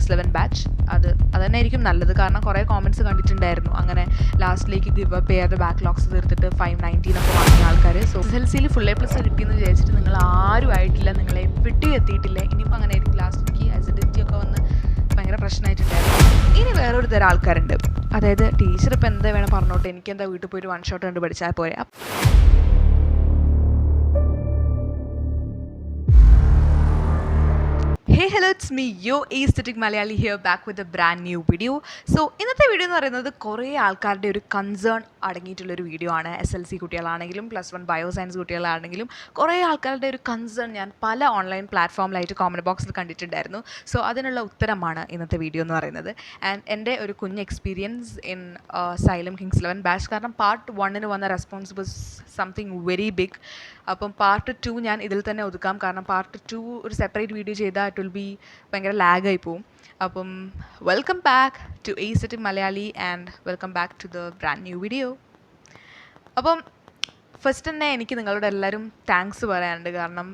Kings eleven batch അത് അതന്നെ തന്നെ ആയിരിക്കും നല്ലത്. കാരണം കുറേ കോമന്റ്സ് കണ്ടിട്ടുണ്ടായിരുന്നു. അങ്ങനെ ലാസ്റ്റിലേക്ക് ഗിവ് അപ്പ് ചെയ്യാതെ ബാക്ക് ലോക്സ് തീർത്തിട്ട് ഫൈവ് നയന്റീൻ ഒക്കെ വാങ്ങിയ ആൾക്കാർ സോ എസ് എൽ സിയിൽ ഫുൾ എ പ്ലസ് കിട്ടിയെന്ന് വിചാരിച്ചിട്ട് നിങ്ങൾ ആരും ആയിട്ടില്ല. നിങ്ങളെ എവിടെയും എത്തിയിട്ടില്ല. ഇനിയിപ്പോൾ അങ്ങനെ ആയിരിക്കും ലാസ്റ്റിലേക്ക് അസിഡിറ്റി ഒക്കെ വന്ന് ഭയങ്കര പ്രശ്നമായിട്ടുണ്ടായിരുന്നു. ഇനി വേറൊരു തരം ആൾക്കാരുണ്ട്. അതായത് ടീച്ചർ ഇപ്പം എന്താ വേണം പറഞ്ഞോട്ടെ? എനിക്കെന്താ വീട്ടിൽ പോയിട്ട് വൺ ഷോട്ട് കണ്ട് പഠിച്ചാൽ പോരെ? Hey hello it's me yo aesthetic Malayali here back with a brand new video so ഇന്നത്തെ വീഡിയോ എന്ന് പറയുന്നത് കുറേ ആൾക്കാരുടെ ഒരു കൺസേൺ അടങ്ങിയിട്ടുള്ളൊരു വീഡിയോ ആണ്. എസ് എൽ സി കുട്ടികളാണെങ്കിലും പ്ലസ് വൺ ബയോ സയൻസ് കുട്ടികളാണെങ്കിലും കുറേ ആൾക്കാരുടെ ഒരു കൺസേൺ ഞാൻ പല ഓൺലൈൻ പ്ലാറ്റ്ഫോമിലായിട്ട് കോമന്റ് ബോക്സിൽ കണ്ടിട്ടുണ്ടായിരുന്നു. സോ അതിനുള്ള ഉത്തരമാണ് ഇന്നത്തെ വീഡിയോ എന്ന് പറയുന്നത്. ആൻഡ് എന്റെ ഒരു കുഞ്ഞ് experience in Xylem kings eleven batch കാരണം പാർട്ട് വണ്ണിന് വന്ന response was something very big അപ്പം പാർട്ട് ടു ഞാൻ ഇതിൽ തന്നെ ഒതുക്കാം. കാരണം പാർട്ട് ടു ഒരു സെപ്പറേറ്റ് വീഡിയോ ചെയ്താൽ ഇറ്റ് വിൽ ബി ഭയങ്കര ലാഗായി പോവും. അപ്പം welcome back to aesthetic Malayali and welcome back to the brand new video അപ്പം ഫസ്റ്റ് തന്നെ എനിക്ക് നിങ്ങളോട് എല്ലാവരും താങ്ക്സ് പറയാനുണ്ട്. കാരണം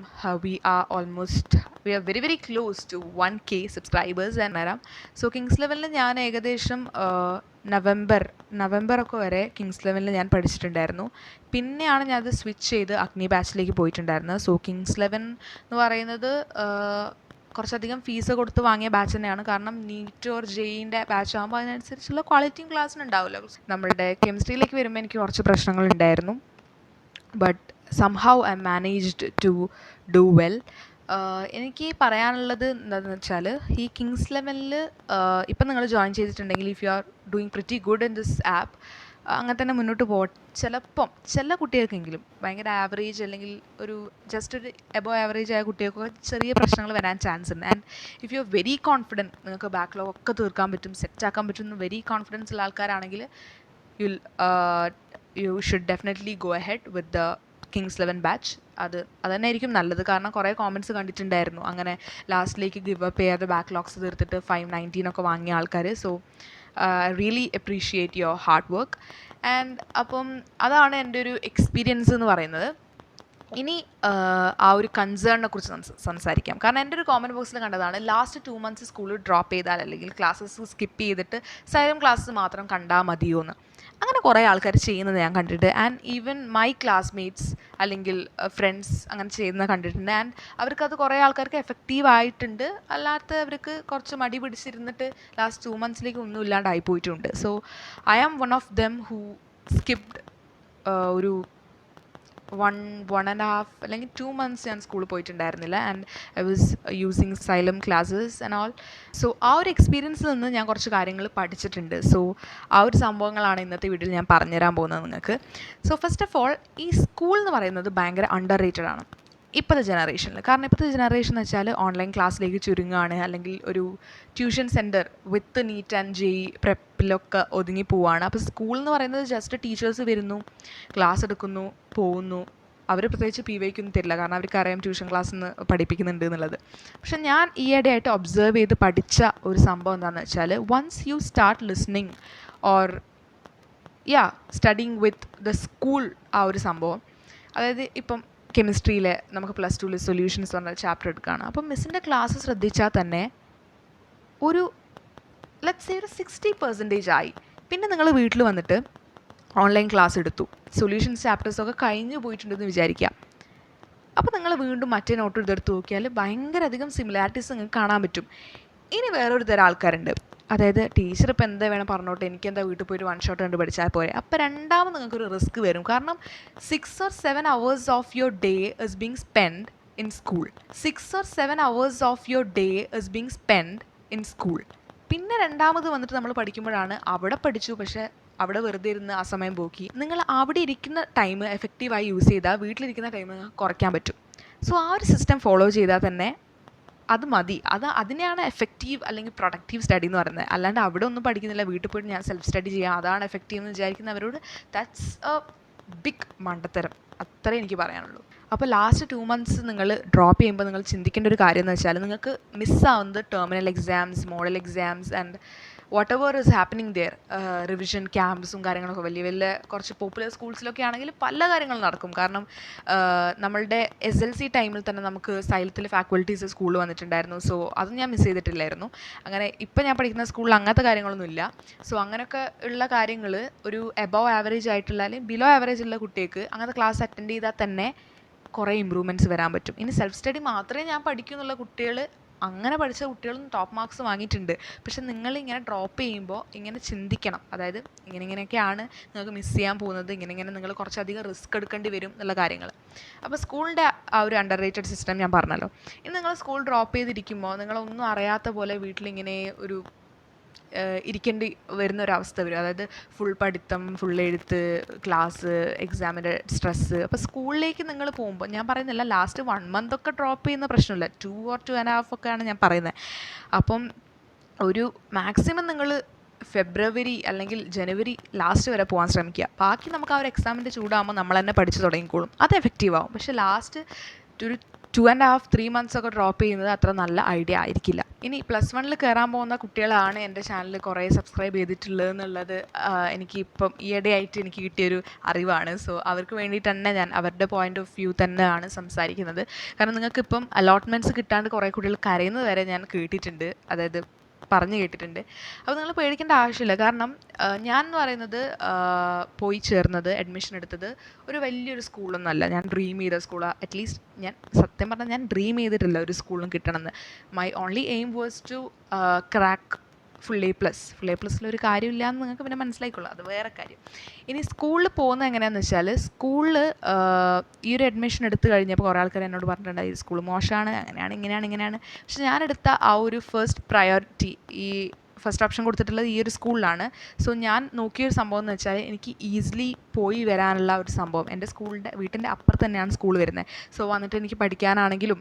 we are almost we are very very close to one K subscribers and വരാം സോ കിങ്സ് ലെവലിൽ ഞാൻ ഏകദേശം നവംബർ നവംബർ ഒക്കെ വരെ കിങ്സ് ലെവലിൽ ഞാൻ പഠിച്ചിട്ടുണ്ടായിരുന്നു. പിന്നെയാണ് ഞാൻ അത് സ്വിച്ച് ചെയ്ത് അഗ്നി ബാച്ചിലേക്ക് പോയിട്ടുണ്ടായിരുന്നത്. സോ കിങ്സ് ലെവൻ എന്ന് പറയുന്നത് ആഹ്, കുറച്ചധികം ഫീസ് കൊടുത്ത് വാങ്ങിയ ബാച്ച് തന്നെയാണ്. കാരണം നീറ്റ് ഓർ ജെയിന്റെ ബാച്ച് ആകുമ്പോൾ അതിനനുസരിച്ചുള്ള ക്വാളിറ്റിയും ക്ലാസ്സിന് ഉണ്ടാവില്ല നമ്മളുടെ കെമിസ്ട്രിയിലേക്ക് വരുമ്പോൾ എനിക്ക് കുറച്ച് പ്രശ്നങ്ങൾ ഉണ്ടായിരുന്നു. But somehow I managed to do well എനിക്ക് പറയാനുള്ളത് എന്താണെന്ന് വെച്ചാൽ ഈ കിങ്സ് ലെവലിൽ ഇപ്പം നിങ്ങൾ ജോയിൻ ചെയ്തിട്ടുണ്ടെങ്കിൽ if you are doing pretty good in this app അങ്ങനെ തന്നെ മുന്നോട്ട് പോ ചിലപ്പം ചില കുട്ടികൾക്കെങ്കിലും ഭയങ്കര ആവറേജ് അല്ലെങ്കിൽ ഒരു ജസ്റ്റ് ഒരു എബോ ആവറേജ് ആയ കുട്ടികൾക്കൊക്കെ ചെറിയ പ്രശ്നങ്ങൾ വരാൻ ചാൻസ് ഉണ്ട്. And if you are very confident നിങ്ങൾക്ക് ബാക്ക്ലോഗ് ഒക്കെ തീർക്കാൻ പറ്റും സെറ്റ് ആക്കാൻ എന്ന് വെരി കോൺഫിഡൻസ് ഉള്ള ആൾക്കാരാണെങ്കിൽ you you should definitely go ahead with the kings eleven batch അത് അത് തന്നെ ആയിരിക്കും നല്ലത്. കാരണം കുറേ കോമന്റ്സ് കണ്ടിട്ടുണ്ടായിരുന്നു. അങ്ങനെ ലാസ്റ്റിലേക്ക് ഗിവ് അപ്പ് ചെയ്യാതെ ബാക്ക്ലോഗ്സ് തീർത്തിട്ട് ഫൈവ് നയന്റീനൊക്കെ വാങ്ങിയ ആൾക്കാർ so really appreciate your hard work and അപ്പം അതാണ് എന്റെ ഒരു എക്സ്പീരിയൻസ് എന്ന് പറയുന്നത്. ഇനി ആ ഒരു കൺസേണിനെ കുറിച്ച് സംസാരിക്കാം. കാരണം എന്റെ ഒരു കോമന്റ് ബോക്സിൽ കണ്ടതാണ് ലാസ്റ്റ് ടു മന്ത്സ് സ്കൂളിൽ ഡ്രോപ്പ് ചെയ്താൽ അല്ലെങ്കിൽ ക്ലാസ്സസ് സ്കിപ്പ് ചെയ്തിട്ട് സൈലം ക്ലാസ്സസ് മാത്രം കണ്ടാൽ മതിയോ എന്ന് അങ്ങനെ കുറേ ആൾക്കാർ ചെയ്യുന്നത് ഞാൻ കണ്ടിട്ട് ആൻഡ് ഈവൻ മൈ ക്ലാസ്മേറ്റ്സ് അല്ലെങ്കിൽ ഫ്രണ്ട്സ് അങ്ങനെ ചെയ്യുന്നത് കണ്ടിട്ടുണ്ട്. ആൻഡ് അവർക്കത് കുറേ ആൾക്കാർക്ക് എഫക്റ്റീവ് ആയിട്ടുണ്ട്. അല്ലാത്തവർക്ക് കുറച്ച് മടി പിടിച്ചിരുന്നിട്ട് ലാസ്റ്റ് ടു മന്ത്സിലേക്ക് ഒന്നും ഇല്ലാണ്ടായി പോയിട്ടുണ്ട്. So I am one of them who skipped ഒരു വൺ വൺ ആൻഡ് ഹാഫ് അല്ലെങ്കിൽ ടു മന്ത്സ് ഞാൻ സ്കൂളിൽ പോയിട്ടുണ്ടായിരുന്നില്ല. And I was using Xylem classes and all so ആ ഒരു എക്സ്പീരിയൻസിൽ നിന്ന് ഞാൻ കുറച്ച് കാര്യങ്ങൾ പഠിച്ചിട്ടുണ്ട്. സോ ആ ഒരു സംഭവങ്ങളാണ് ഇന്നത്തെ വീഡിയോയിൽ ഞാൻ പറഞ്ഞുതരാൻ പോകുന്നത് നിങ്ങൾക്ക്. സോ ഫസ്റ്റ് ഓഫ് ഓൾ ഈ സ്കൂൾ എന്ന് പറയുന്നത് ഭയങ്കര അണ്ടർ റേറ്റഡ് ആണ്. ഇപ്പോഴത്തെ ജനറേഷനിൽ കാരണം ഇപ്പോഴത്തെ ജനറേഷൻ എന്ന് വെച്ചാൽ ഓൺലൈൻ ക്ലാസ്സിലേക്ക് ചുരുങ്ങുകയാണ് അല്ലെങ്കിൽ ഒരു tuition center with NEET and JEE പ്രെപ്പിലൊക്കെ ഒതുങ്ങി പോവുകയാണ് അപ്പോൾ സ്കൂൾ എന്ന് പറയുന്നത് ജസ്റ്റ് ടീച്ചേഴ്സ് വരുന്നു ക്ലാസ് എടുക്കുന്നു പോകുന്നു. അവർ പ്രത്യേകിച്ച് പി വൈക്കൊന്നും തരില്ല. കാരണം അവർക്ക് അറിയാം ട്യൂഷൻ ക്ലാസ് നിന്ന് പഠിപ്പിക്കുന്നുണ്ട് എന്നുള്ളത്. പക്ഷേ ഞാൻ ഈയിടെയായിട്ട് ഒബ്സർവ് ചെയ്ത് പഠിച്ച ഒരു സംഭവം എന്താണെന്ന് വെച്ചാൽ once you start listening or yeah studying with the school ആ ഒരു സംഭവം. അതായത് ഇപ്പം കെമിസ്ട്രിയിലെ നമുക്ക് പ്ലസ് ടുവിൽ സൊല്യൂഷൻസ് പറഞ്ഞ ചാപ്റ്റർ എടുക്കുകയാണ് അപ്പം മിസ്സിന്റെ ക്ലാസ് ശ്രദ്ധിച്ചാൽ തന്നെ ഒരു ലെറ്റ്സ് ഒരു സിക്സ്റ്റി പെർസെന്റേജ് ആയി. പിന്നെ നിങ്ങൾ വീട്ടിൽ വന്നിട്ട് ഓൺലൈൻ ക്ലാസ് എടുത്തു. സൊല്യൂഷൻസ് ചാപ്റ്റേഴ്സൊക്കെ കഴിഞ്ഞു പോയിട്ടുണ്ടെന്ന് വിചാരിക്കുക അപ്പോൾ നിങ്ങൾ വീണ്ടും മറ്റേ നോട്ട് ഇതെടുത്ത് നോക്കിയാൽ ഭയങ്കര അധികം സിമിലാരിറ്റീസ് നിങ്ങൾക്ക് കാണാൻ പറ്റും. ഇനി വേറൊരു തരം ആൾക്കാരുണ്ട്. അതായത് ടീച്ചർ ഇപ്പോൾ എന്താ വേണം പറഞ്ഞോട്ടെ? എനിക്ക് എന്താ വീട്ടിൽ പോയിട്ട് വൺ ഷോട്ട് കണ്ട് പഠിച്ചാൽ പോരെ. അപ്പോൾ രണ്ടാമത് നിങ്ങൾക്കൊരു റിസ്ക് വരും. കാരണം six or seven hours of your day is being spend in school six or seven hours of your day is being spend in school പിന്നെ രണ്ടാമത് വന്നിട്ട് നമ്മൾ പഠിക്കുമ്പോഴാണ് അവിടെ പഠിച്ചു പക്ഷേ അവിടെ വെറുതെ ഇരുന്ന് ആ സമയം പോക്കി. നിങ്ങൾ അവിടെ ഇരിക്കുന്ന ടൈം എഫക്റ്റീവായി യൂസ് ചെയ്താൽ വീട്ടിലിരിക്കുന്ന ടൈം കുറയ്ക്കാൻ പറ്റും. സോ ആ ഒരു സിസ്റ്റം ഫോളോ ചെയ്താൽ തന്നെ അത് മതി. അത് അതിനെയാണ് എഫക്റ്റീവ് അല്ലെങ്കിൽ പ്രൊഡക്റ്റീവ് സ്റ്റഡി എന്ന് പറയുന്നത്. അല്ലാണ്ട് അവിടെ ഒന്നും പഠിക്കുന്നില്ല. വീട്ടിൽ പോയിട്ട് ഞാൻ സെൽഫ് സ്റ്റഡി ചെയ്യാം. അതാണ് എഫക്റ്റീവ് എന്ന് വിചാരിക്കുന്നവരോട് ദാറ്റ്സ് എ ബിഗ് മണ്ടത്തരം. അത്രേ എനിക്ക് പറയാനുള്ളൂ. അപ്പോൾ ലാസ്റ്റ് ടു മന്ത്സ് നിങ്ങൾ ഡ്രോപ്പ് ചെയ്യുമ്പോൾ നിങ്ങൾ ചിന്തിക്കേണ്ട ഒരു കാര്യം എന്ന് വെച്ചാൽ നിങ്ങൾക്ക് മിസ്സാവുന്നത് terminal exams model exams and whatever is happening there revision ക്യാമ്പ്സും കാര്യങ്ങളൊക്കെ വലിയ വലിയ കുറച്ച് പോപ്പുലർ സ്കൂൾസിലൊക്കെ ആണെങ്കിൽ പല കാര്യങ്ങളും നടക്കും. കാരണം ആഹ് നമ്മളുടെ എസ് എൽ സി ടൈമിൽ തന്നെ നമുക്ക് സൈലത്തിൽ ഫാക്കൽറ്റീസ് സ്കൂളിൽ വന്നിട്ടുണ്ടായിരുന്നു. സോ അത് ഞാൻ മിസ് ചെയ്തിട്ടില്ലായിരുന്നു. അങ്ങനെ ഇപ്പം ഞാൻ പഠിക്കുന്ന സ്കൂളിൽ അങ്ങനത്തെ കാര്യങ്ങളൊന്നും ഇല്ല. സോ അങ്ങനെയൊക്കെ ഉള്ള കാര്യങ്ങൾ ഒരു എബവ് ആവറേജ് ആയിട്ടുള്ള അല്ലെങ്കിൽ ബിലോ ആവറേജ് ഉള്ള കുട്ടിക്ക് അങ്ങനത്തെ ക്ലാസ് അറ്റൻഡ് ചെയ്താൽ തന്നെ കുറേ ഇമ്പ്രൂവ്മെന്റ്സ് വരാൻ പറ്റും. ഇനി സെൽഫ് സ്റ്റഡി മാത്രമേ ഞാൻ പഠിക്കൂ എന്നുള്ള കുട്ടികൾ അങ്ങനെ പഠിച്ച കുട്ടികളും ടോപ്പ് മാർക്സ് വാങ്ങിയിട്ടുണ്ട്. പക്ഷെ നിങ്ങൾ ഇങ്ങനെ ഡ്രോപ്പ് ചെയ്യുമ്പോൾ ഇങ്ങനെ ചിന്തിക്കണം. അതായത് ഇങ്ങനെ ഇങ്ങനെയൊക്കെയാണ് നിങ്ങൾക്ക് മിസ് ചെയ്യാൻ പോകുന്നത്. ഇങ്ങനെ ഇങ്ങനെ നിങ്ങൾ കുറച്ചധികം റിസ്ക് എടുക്കേണ്ടി വരും എന്നുള്ള കാര്യങ്ങൾ. അപ്പോൾ സ്കൂളിന്റെ ആ ഒരു അണ്ടർ റേറ്റഡ് സിസ്റ്റം ഞാൻ പറഞ്ഞല്ലോ. ഇനി നിങ്ങൾ സ്കൂൾ ഡ്രോപ്പ് ചെയ്തിരിക്കുമ്പോൾ നിങ്ങളൊന്നും അറിയാത്ത പോലെ വീട്ടിലിങ്ങനെ ഒരു ഇരിക്കേണ്ടി വരുന്ന ഒരു അവസ്ഥ വരും. അതായത് ഫുൾ പഠിത്തം ഫുൾ എഴുത്ത് ക്ലാസ് എക്സാമിന്റെ സ്ട്രെസ്സ് അപ്പോൾ സ്കൂളിലേക്ക് നിങ്ങൾ പോകുമ്പോൾ ഞാൻ പറയുന്നില്ല ലാസ്റ്റ് വൺ മന്ത് ഒക്കെ ഡ്രോപ്പ് ചെയ്യുന്ന പ്രശ്നമില്ല. Two or two and half ഒക്കെയാണ് ഞാൻ പറയുന്നത് അപ്പം ഒരു മാക്സിമം നിങ്ങൾ ഫെബ്രുവരി അല്ലെങ്കിൽ ജനുവരി ലാസ്റ്റ് വരെ പോകാൻ ശ്രമിക്കുക. ബാക്കി നമുക്ക് ആ ഒരു എക്സാമിന്റെ ചൂടാകുമ്പോൾ നമ്മൾ തന്നെ പഠിച്ചു തുടങ്ങിക്കോളും. അത് എഫക്റ്റീവ് ആവും. പക്ഷേ ലാസ്റ്റ് ഒരു two and half three months ഒക്കെ ഡ്രോപ്പ് ചെയ്യുന്നത് അത്ര നല്ല ഐഡിയ ആയിരിക്കില്ല. ഇനി പ്ലസ് വണ്ണിൽ കയറാൻ പോകുന്ന കുട്ടികളാണ് എന്റെ ചാനൽ കുറേ സബ്സ്ക്രൈബ് ചെയ്തിട്ടുള്ളത് എന്നുള്ളത് എനിക്ക് ഇപ്പം ഈയിടെയായിട്ട് എനിക്ക് കിട്ടിയൊരു അറിവാണ്. സോ അവർക്ക് വേണ്ടിയിട്ട് തന്നെ ഞാൻ അവരുടെ പോയിന്റ് ഓഫ് വ്യൂ തന്നെയാണ് സംസാരിക്കുന്നത്. കാരണം നിങ്ങൾക്ക് ഇപ്പം അലോട്ട്മെന്റ്സ് കിട്ടാണ്ട് കുറേ കുട്ടികൾ കരയുന്നത് വരെ ഞാൻ കേട്ടിട്ടുണ്ട്. അതായത് പറഞ്ഞു കേട്ടിട്ടുണ്ട്. അപ്പോൾ നിങ്ങൾ പേടിക്കേണ്ട ആവശ്യമില്ല. കാരണം ഞാൻ എന്ന് പറയുന്നത് പോയി ചേർന്നത് അഡ്മിഷൻ എടുത്തത് ഒരു വലിയൊരു സ്കൂളൊന്നുമല്ല ഞാൻ ഡ്രീം ചെയ്ത സ്കൂളാണ് അറ്റ്ലീസ്റ്റ് ഞാൻ സത്യം പറഞ്ഞാൽ ഞാൻ ഡ്രീം ചെയ്തിട്ടില്ല ഒരു സ്കൂളും കിട്ടണമെന്ന്. My only aim was to crack full A plus full A പ്ലസ്സിലൊരു കാര്യമില്ല എന്ന് നിങ്ങൾക്ക് പിന്നെ മനസ്സിലായിക്കൊള്ളൂ അത് വേറെ കാര്യം. ഇനി സ്കൂളിൽ പോകുന്നത് എങ്ങനെയാണെന്ന് വെച്ചാൽ സ്കൂളിൽ ഈ ഒരു അഡ്മിഷൻ എടുത്തു കഴിഞ്ഞപ്പോൾ കുറേ ആൾക്കാർ എന്നോട് പറഞ്ഞിട്ടുണ്ടായി സ്കൂൾ മോശമാണ് അങ്ങനെയാണ് ഇങ്ങനെയാണ് ഇങ്ങനെയാണ്. പക്ഷെ ഞാനെടുത്ത ആ ഒരു ഫസ്റ്റ് പ്രയോറിറ്റി ഈ ഫസ്റ്റ് ഓപ്ഷൻ കൊടുത്തിട്ടുള്ളത് ഈ ഒരു സ്കൂളിലാണ്. സോ ഞാൻ നോക്കിയൊരു സംഭവം എന്ന് വെച്ചാൽ എനിക്ക് ഈസിലി പോയി വരാനുള്ള ഒരു സംഭവം. എന്റെ സ്കൂളിന്റെ വീട്ടിന്റെ അപ്പുറത്ത് തന്നെയാണ് സ്കൂൾ വരുന്നത്. സോ വന്നിട്ട് എനിക്ക് പഠിക്കാനാണെങ്കിലും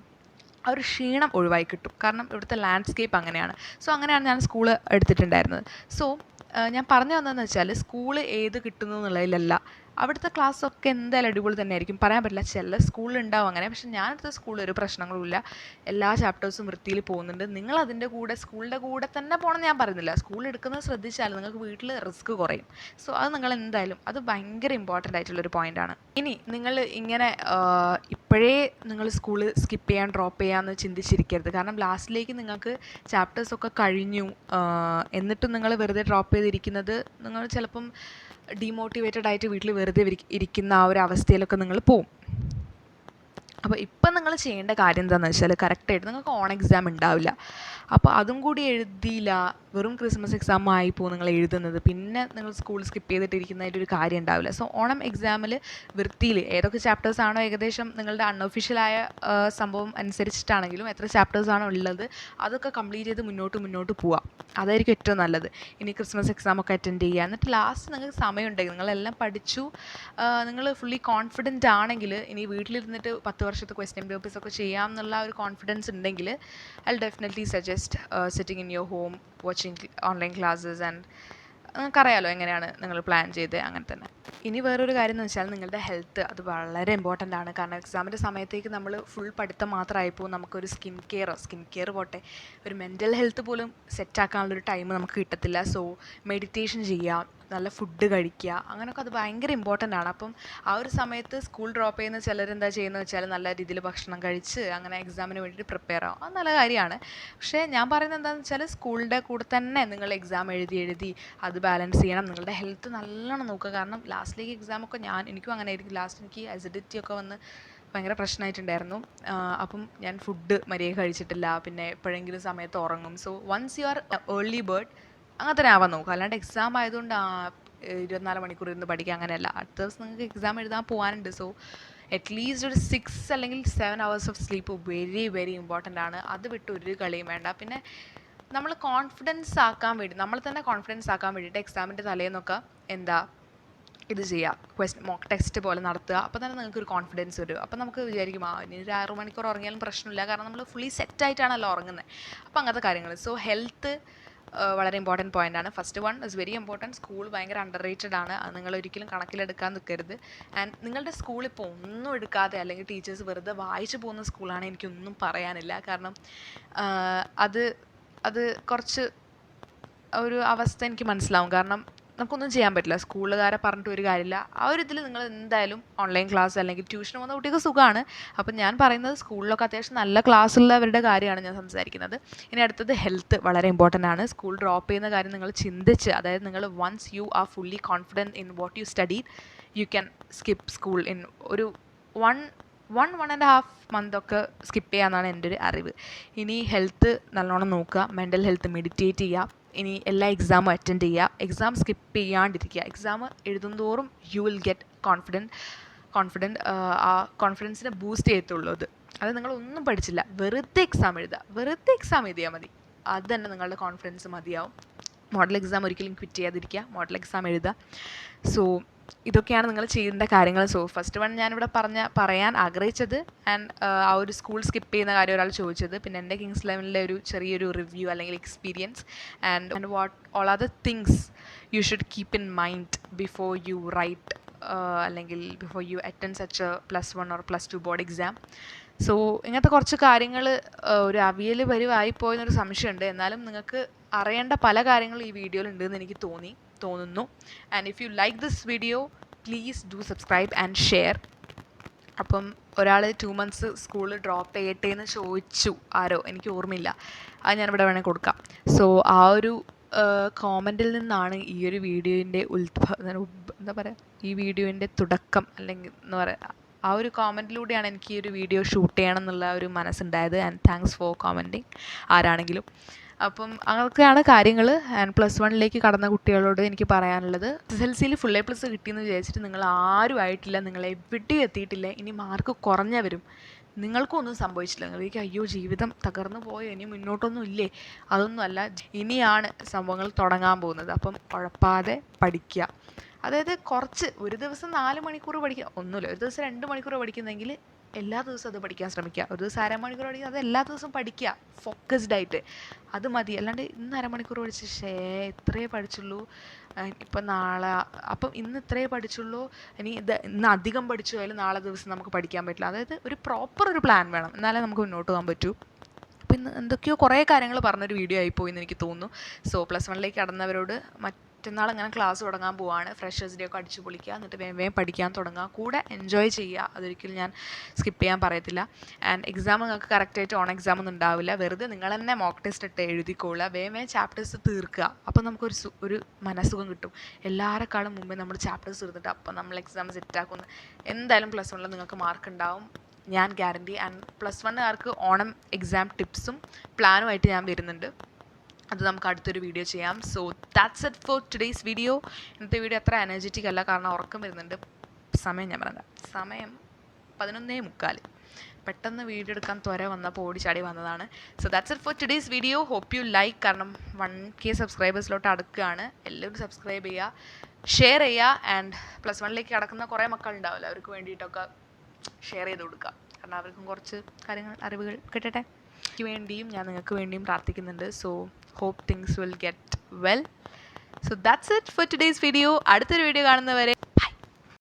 ആ ഒരു ക്ഷീണം ഒഴിവായി കിട്ടും. കാരണം ഇവിടുത്തെ ലാൻഡ്സ്കേപ്പ് അങ്ങനെയാണ്. സോ അങ്ങനെയാണ് ഞാൻ സ്കൂൾ എടുത്തിട്ടുണ്ടായിരുന്നത്. സോ ഞാൻ പറഞ്ഞു വന്നതെന്ന് വെച്ചാൽ സ്കൂൾ ഏത് കിട്ടുന്നു എന്നുള്ളതിലല്ല. അവിടുത്തെ ക്ലാസ്സൊക്കെ എന്തായാലും അടിപൊളി തന്നെ ആയിരിക്കും പറയാൻ പറ്റില്ല ചില സ്കൂളിൽ ഉണ്ടാവും അങ്ങനെ പക്ഷെ ഞാൻ അടുത്ത സ്കൂളിൽ ഒരു പ്രശ്നങ്ങളുമില്ല. എല്ലാ ചാപ്റ്റേഴ്സും വൃത്തിയിൽ പോകുന്നുണ്ട്. നിങ്ങൾ അതിന്റെ കൂടെ സ്കൂളിന്റെ കൂടെ തന്നെ പോകണം ഞാൻ പറയുന്നില്ല. സ്കൂൾ എടുക്കുന്നത് ശ്രദ്ധിച്ചാൽ നിങ്ങൾക്ക് വീട്ടിൽ റിസ്ക് കുറയും. സോ അത് നിങ്ങൾ എന്തായാലും അത് ഭയങ്കര ഇമ്പോർട്ടന്റ് ആയിട്ടുള്ളൊരു പോയിന്റാണ് ഇനി നിങ്ങൾ ഇങ്ങനെ ഇപ്പോഴേ നിങ്ങൾ സ്കൂൾ സ്കിപ്പ് ചെയ്യാൻ ഡ്രോപ്പ് ചെയ്യാമെന്ന് ചിന്തിച്ചിരിക്കരുത്. കാരണം ലാസ്റ്റിലേക്ക് നിങ്ങൾക്ക് ചാപ്റ്റേഴ്സൊക്കെ കഴിഞ്ഞു എന്നിട്ടും നിങ്ങൾ വെറുതെ ഡ്രോപ്പ് ചെയ്തിരിക്കുന്നത് നിങ്ങൾ ചിലപ്പം ഡീമോട്ടിവേറ്റഡ് ആയിട്ട് വീട്ടിൽ വെറുതെ ഇരിക്കുന്ന ആ ഒരു അവസ്ഥയിലൊക്കെ നിങ്ങൾ പോവും. അപ്പോൾ ഇപ്പം നിങ്ങൾ ചെയ്യേണ്ട കാര്യം എന്താണെന്ന് വെച്ചാൽ കറക്റ്റായിട്ട് നിങ്ങൾക്ക് ഓൺ എക്സാം ഉണ്ടാവില്ല അപ്പോൾ അതും കൂടി എഴുതിയില്ല വെറും ക്രിസ്മസ് എക്സാം ആയിപ്പോൾ നിങ്ങൾ എഴുതുന്നത്. പിന്നെ നിങ്ങൾ സ്കൂൾ സ്കിപ്പ് ചെയ്തിട്ടിരിക്കുന്നതായിട്ട് ഒരു കാര്യം ഉണ്ടാവില്ല. സോ ഓണം എക്സാമിൽ വൃത്തിയിൽ ഏതൊക്കെ ചാപ്റ്റേഴ്സ് ആണോ ഏകദേശം നിങ്ങളുടെ അൺഒഫീഷ്യലായ സംഭവം അനുസരിച്ചിട്ടാണെങ്കിലും എത്ര ചാപ്റ്റേഴ്സ് ആണോ ഉള്ളത് അതൊക്കെ കംപ്ലീറ്റ് ചെയ്ത് മുന്നോട്ട് മുന്നോട്ട് പോവാം. അതായിരിക്കും ഏറ്റവും നല്ലത്. ഇനി ക്രിസ്മസ് എക്സാം ഒക്കെ അറ്റൻഡ് ചെയ്യുക. എന്നിട്ട് ലാസ്റ്റ് നിങ്ങൾക്ക് സമയമുണ്ടെങ്കിൽ നിങ്ങളെല്ലാം പഠിച്ചു നിങ്ങൾ ഫുള്ളി കോൺഫിഡന്റ് ആണെങ്കിൽ ഇനി വീട്ടിലിരുന്നിട്ട് പത്ത് വർഷത്തെ ക്വസ്റ്റ്യൻ പേപ്പേഴ്സ് ഒക്കെ ചെയ്യാം എന്നുള്ള ഒരു കോൺഫിഡൻസ് ഉണ്ടെങ്കിൽ I definitely suggest sitting in your home watching online classes and നിങ്ങൾക്കറിയാലോ എങ്ങനെയാണ് നിങ്ങൾ പ്ലാൻ ചെയ്ത്? അങ്ങനെ തന്നെ. ഇനി വേറൊരു കാര്യം എന്ന് വെച്ചാൽ നിങ്ങളുടെ ഹെൽത്ത് അത് വളരെ ഇമ്പോർട്ടന്റ് ആണ്. കാരണം എക്സാമിന്റെ സമയത്തേക്ക് നമ്മൾ ഫുൾ പഠിത്തം മാത്രമായിപ്പോൾ നമുക്കൊരു സ്കിൻ കെയർ സ്കിൻ കെയർ പോട്ടെ. ഒരു മെന്റൽ ഹെൽത്ത് പോലും സെറ്റാക്കാനുള്ളൊരു ടൈം നമുക്ക് കിട്ടത്തില്ല. സോ മെഡിറ്റേഷൻ ചെയ്യുക നല്ല ഫുഡ് കഴിക്കുക അങ്ങനെയൊക്കെ അത് ഭയങ്കര ഇമ്പോർട്ടന്റ് ആണ്. അപ്പം ആ ഒരു സമയത്ത് സ്കൂൾ ഡ്രോപ്പ് ചെയ്യുന്ന ചിലർ എന്താ ചെയ്യുന്നത് വെച്ചാൽ നല്ല രീതിയിൽ ഭക്ഷണം കഴിച്ച് അങ്ങനെ എക്സാമിന് വേണ്ടിയിട്ട് പ്രിപ്പയർ ആവും. അത് നല്ല കാര്യമാണ്. പക്ഷേ ഞാൻ പറയുന്നത് എന്താണെന്ന് വെച്ചാൽ സ്കൂളിന്റെ കൂടെ തന്നെ നിങ്ങൾ എക്സാം എഴുതി എഴുതി അത് ബാലൻസ് ചെയ്യണം. നിങ്ങളുടെ ഹെൽത്ത് നല്ലോണം നോക്കുക. കാരണം ലാസ്റ്റിലേക്ക് എക്സാമൊക്കെ ഞാൻ എനിക്കും അങ്ങനെ ആയിരിക്കും. ലാസ്റ്റ് എനിക്ക് അസിഡിറ്റി ഒക്കെ വന്ന് ഭയങ്കര പ്രശ്നമായിട്ടുണ്ടായിരുന്നു. അപ്പം ഞാൻ ഫുഡ് മര്യാദ കഴിച്ചിട്ടില്ല. പിന്നെ എപ്പോഴെങ്കിലും സമയത്ത് ഉറങ്ങും. So once you are early bird അങ്ങനെ തന്നെ ആവാൻ നോക്കുക അല്ലാണ്ട് എക്സാം ആയതുകൊണ്ട് ഇരുപത്തിനാല് മണിക്കൂർ ഇരുന്ന് പഠിക്കുക അങ്ങനെയല്ല. അടുത്ത ദിവസം നിങ്ങൾക്ക് എക്സാം എഴുതാൻ പോകാനുണ്ട് സോ അറ്റ്ലീസ്റ്റ് ഒരു സിക്സ് അല്ലെങ്കിൽ seven hours of sleep very very important ആണ്. അത് വിട്ട് ഒരു കളിയും വേണ്ട. പിന്നെ നമ്മൾ കോൺഫിഡൻസ് ആക്കാൻ വേണ്ടി നമ്മൾ തന്നെ കോൺഫിഡൻസ് ആക്കാൻ വേണ്ടിയിട്ട് എക്സാമിന്റെ തലേന്നൊക്കെ എന്താ ഇത് ചെയ്യുക ക്വസ്റ്റ് മോക്ക് ടെസ്റ്റ് പോലെ നടത്തുക. അപ്പോൾ തന്നെ നിങ്ങൾക്ക് ഒരു കോൺഫിഡൻസ് വരും. അപ്പോൾ നമുക്ക് വിചാരിക്കും ആ ഇനി ഒരു ആറ് മണിക്കൂർ ഉറങ്ങിയാലും പ്രശ്നമില്ല. കാരണം നമ്മൾ ഫുള്ളി സെറ്റായിട്ടാണല്ലോ ഉറങ്ങുന്നത്. അപ്പോൾ അങ്ങനത്തെ കാര്യങ്ങൾ. സോ ഹെൽത്ത് വളരെ ഇമ്പോർട്ടന്റ് പോയിന്റ് ആണ്. First one is very important school ഭയങ്കര അണ്ടർ റേറ്റഡ് ആണ്. അത് നിങ്ങൾ ഒരിക്കലും കണക്കിലെടുക്കാൻ നിൽക്കരുത്. ആൻഡ് നിങ്ങളുടെ സ്കൂൾ ഇപ്പോൾ ഒന്നും എടുക്കാതെ അല്ലെങ്കിൽ ടീച്ചേഴ്സ് വെറുതെ വായിച്ചു പോകുന്ന സ്കൂളാണ് എനിക്കൊന്നും പറയാനില്ല. കാരണം അത് അത് കുറച്ച് ഒരു അവസ്ഥ എനിക്ക് മനസ്സിലാവും. കാരണം നമുക്കൊന്നും ചെയ്യാൻ പറ്റില്ല. സ്കൂളുകാരെ പറഞ്ഞിട്ട് ഒരു കാര്യമില്ല. ആ ഒരു ഇതിൽ നിങ്ങൾ എന്തായാലും ഓൺലൈൻ ക്ലാസ് അല്ലെങ്കിൽ ട്യൂഷൻ പോകുന്ന കുട്ടികൾക്ക് സുഖമാണ്. അപ്പം ഞാൻ പറയുന്നത് സ്കൂളിലൊക്കെ അത്യാവശ്യം നല്ല ക്ലാസ് ഉള്ളവരുടെ കാര്യമാണ് ഞാൻ സംസാരിക്കുന്നത്. ഇനി അടുത്തത് ഹെൽത്ത് വളരെ ഇമ്പോർട്ടന്റ് ആണ്. സ്കൂൾ ഡ്രോപ്പ് ചെയ്യുന്ന കാര്യം നിങ്ങൾ ചിന്തിച്ച് അതായത് നിങ്ങൾ once you are fully confident in what you study you can skip school in ഒരു one one one and half month ഒക്കെ സ്കിപ്പ് ചെയ്യാമെന്നാണ് എന്റെ ഒരു അറിവ്. ഇനി ഹെൽത്ത് നല്ലോണം നോക്കുക മെന്റൽ ഹെൽത്ത് മെഡിറ്റേറ്റ് ചെയ്യുക. ഇനി എല്ലാ എക്സാമും അറ്റൻഡ് ചെയ്യുക. എക്സാം സ്കിപ്പ് ചെയ്യാണ്ടിരിക്കുക. Exam എഴുതുന്തോറും you will get confident confident ആ കോൺഫിഡൻസിനെ ബൂസ്റ്റ് ചെയ്യത്തുള്ളൂ അത്. അത് നിങ്ങൾ ഒന്നും പഠിച്ചില്ല. വെറുതെ എക്സാം എഴുതുക. വെറുതെ എക്സാം എഴുതിയാൽ മതി. അത് തന്നെ നിങ്ങളുടെ കോൺഫിഡൻസ് മതിയാവും. മോഡൽ എക്സാം ഒരിക്കലും ക്വിറ്റ് ചെയ്യാതിരിക്കുക. മോഡൽ എക്സാം എഴുതുക. സോ ഇതൊക്കെയാണ് നിങ്ങൾ ചെയ്യേണ്ട കാര്യങ്ങൾ. സോ ഫസ്റ്റ് വൺ ഞാനിവിടെ പറഞ്ഞ പറയാൻ ആഗ്രഹിച്ചത് ആൻഡ് ആ ഒരു സ്കൂൾ സ്കിപ്പ് ചെയ്യുന്ന കാര്യം ഒരാൾ ചോദിച്ചത്. പിന്നെ എന്റെ കിങ്സ് ലെവലിലെ ഒരു ചെറിയൊരു റിവ്യൂ അല്ലെങ്കിൽ experience and and what all the things you should keep in mind before you write അല്ലെങ്കിൽ before you attend such plus one or plus two board exam so ഇങ്ങനത്തെ കുറച്ച് കാര്യങ്ങൾ ഒരു അവിയൽ വരുവായി പോയെന്നൊരു സംശയമുണ്ട്. എന്നാലും നിങ്ങൾക്ക് അറിയേണ്ട പല കാര്യങ്ങളും ഈ വീഡിയോയിൽ ഉണ്ടെന്ന് എനിക്ക് തോന്നി. തോന്നുന്നു. And if you like this video please do subscribe and share അപ്പം ഒരാൾ ടു മന്ത്സ് സ്കൂളിൽ ഡ്രോപ്പ് ചെയ്യട്ടെ എന്ന് ചോദിച്ചു. ആരോ? എനിക്ക് ഓർമ്മയില്ല. അത് ഞാനിവിടെ വേണേൽ കൊടുക്കാം. സോ ആ ഒരു കോമന്റിൽ നിന്നാണ് ഈ ഒരു വീഡിയോന്റെ ഉത്ഭവ എന്താ പറയുക ഈ വീഡിയോന്റെ തുടക്കം അല്ലെങ്കിൽ എന്ന് പറയുക ആ ഒരു കോമന്റിലൂടെയാണ് എനിക്ക് ഈ ഒരു വീഡിയോ ഷൂട്ട് ചെയ്യണം എന്നുള്ള ഒരു മനസ്സുണ്ടായത്. ആൻഡ് താങ്ക്സ് ഫോർ കോമന്റിങ് ആരാണെങ്കിലും. അപ്പം അങ്ങനെയൊക്കെയാണ് കാര്യങ്ങൾ ആൻഡ് പ്ലസ് വണ്ണിലേക്ക് കടന്ന കുട്ടികളോട് എനിക്ക് പറയാനുള്ളത്. എസ് എൽ സിയിൽ ഫുൾ എ പ്ലസ് കിട്ടിയെന്ന് വിചാരിച്ചിട്ട് നിങ്ങൾ ആരും ആയിട്ടില്ല. നിങ്ങൾ എവിടെയും എത്തിയിട്ടില്ല. ഇനി മാർക്ക് കുറഞ്ഞവരും. നിങ്ങൾക്കും ഒന്നും സംഭവിച്ചില്ല നിങ്ങൾക്ക് അയ്യോ ജീവിതം തകർന്നു പോയോ? ഇനി മുന്നോട്ടൊന്നും ഇല്ലേ? അതൊന്നുമല്ല ഇനിയാണ് സംഭവങ്ങൾ തുടങ്ങാൻ പോകുന്നത്. അപ്പം ഉഴപ്പാതെ പഠിക്കുക. അതായത് കുറച്ച് ഒരു ദിവസം നാല് മണിക്കൂർ പഠിക്കുക. ഒന്നുമില്ല. ഒരു ദിവസം രണ്ട് മണിക്കൂർ പഠിക്കുന്നെങ്കിൽ എല്ലാ ദിവസവും അത് പഠിക്കാൻ ശ്രമിക്കുക. ഒരു ദിവസം അരമണിക്കൂർ പഠിക്കുക അത് എല്ലാ ദിവസവും പഠിക്കുക. ഫോക്കസ്ഡ് ആയിട്ട്. അത് മതി. അല്ലാണ്ട് ഇന്ന് അരമണിക്കൂർ പഠിച്ച് ഷേ ഇത്രയേ പഠിച്ചുള്ളൂ. ഇപ്പം നാളെ അപ്പം ഇന്ന് ഇത്രയേ പഠിച്ചുള്ളൂ. ഇനി ഇത് ഇന്ന് അധികം പഠിച്ചു അതിൽ നാളെ ദിവസം നമുക്ക് പഠിക്കാൻ പറ്റില്ല. അതായത് ഒരു പ്രോപ്പർ ഒരു പ്ലാൻ വേണം. എന്നാലേ നമുക്ക് മുന്നോട്ട് പോകാൻ പറ്റൂ. അപ്പം ഇന്ന് എന്തൊക്കെയോ കുറേ കാര്യങ്ങൾ പറഞ്ഞൊരു വീഡിയോ ആയിപ്പോയി എന്ന് എനിക്ക് തോന്നുന്നു. സോ പ്ലസ് വണ്ണിലേക്ക് കടന്നവരോട് മറ്റന്നാൾ അങ്ങനെ ക്ലാസ് തുടങ്ങാൻ പോവാണ്. ഫ്രഷേഴ്സ് ഡേ ഒക്കെ അടിച്ചു പൊളിക്കുക. എന്നിട്ട് വേഗം വേഗം പഠിക്കാൻ തുടങ്ങുക. കൂടെ എൻജോയ് ചെയ്യുക. അതൊരിക്കലും ഞാൻ സ്കിപ്പ് ചെയ്യാൻ പറയത്തില്ല. ആൻഡ് എക്സാം നിങ്ങൾക്ക് കറക്റ്റായിട്ട് ഓൺ എക്സാം ഒന്നും ഉണ്ടാവില്ല. വെറുതെ നിങ്ങൾ തന്നെ മോക്ക് ടെസ്റ്റ് ഇട്ട് എഴുതിക്കൊള്ളുക വേഗം വേഗം ചാപ്റ്റേഴ്സ് തീർക്കുക. അപ്പോൾ നമുക്കൊരു ഒരു മനസ്സുഖം കിട്ടും. എല്ലാവരെക്കാളും മുമ്പേ നമ്മൾ ചാപ്റ്റേഴ്സ് തീർന്നിട്ട് അപ്പോൾ നമ്മൾ എക്സാം സെറ്റാക്കുന്നു എന്തായാലും പ്ലസ് വണ്ണിൽ നിങ്ങൾക്ക് മാർക്ക് ഉണ്ടാവും. ഞാൻ ഗ്യാരണ്ടി ആൻഡ് പ്ലസ് വണ്ണുകാർക്ക് ഓണം എക്സാം ടിപ്സും പ്ലാനുമായിട്ട് ഞാൻ വരുന്നുണ്ട്. അത് നമുക്ക് അടുത്തൊരു വീഡിയോ ചെയ്യാം. So that's it for today's video ഇന്നത്തെ വീഡിയോ അത്ര എനർജറ്റിക് അല്ല. കാരണം ഉറക്കം വരുന്നുണ്ട്. സമയം ഞാൻ പറഞ്ഞ സമയം പതിനൊന്നേ മുക്കാൽ പെട്ടെന്ന് വീഡിയോ എടുക്കാൻ ത്വര വന്നപ്പോൾ ഓടിച്ചാടി വന്നതാണ്. So that's it for today's video hope you like കാരണം വൺ കെ സബ്സ്ക്രൈബേഴ്സിലോട്ട് അടുക്കുകയാണ് എല്ലാവരും സബ്സ്ക്രൈബ് ചെയ്യുക ഷെയർ ചെയ്യുക ആൻഡ് പ്ലസ് വണ്ണിലേക്ക് കടക്കുന്ന കുറേ മക്കളുണ്ടാവില്ല. അവർക്ക് വേണ്ടിയിട്ടൊക്കെ ഷെയർ ചെയ്ത് കൊടുക്കുക കാരണം അവർക്കും കുറച്ച് കാര്യങ്ങൾ അറിവുകൾ കിട്ടട്ടെ. എനിക്ക് വേണ്ടിയും ഞാൻ നിങ്ങൾക്ക് വേണ്ടിയും പ്രാർത്ഥിക്കുന്നുണ്ട്. So hope things will get well so that's it for today's video അടുത്തൊരു വീഡിയോ കാണുന്നവരെ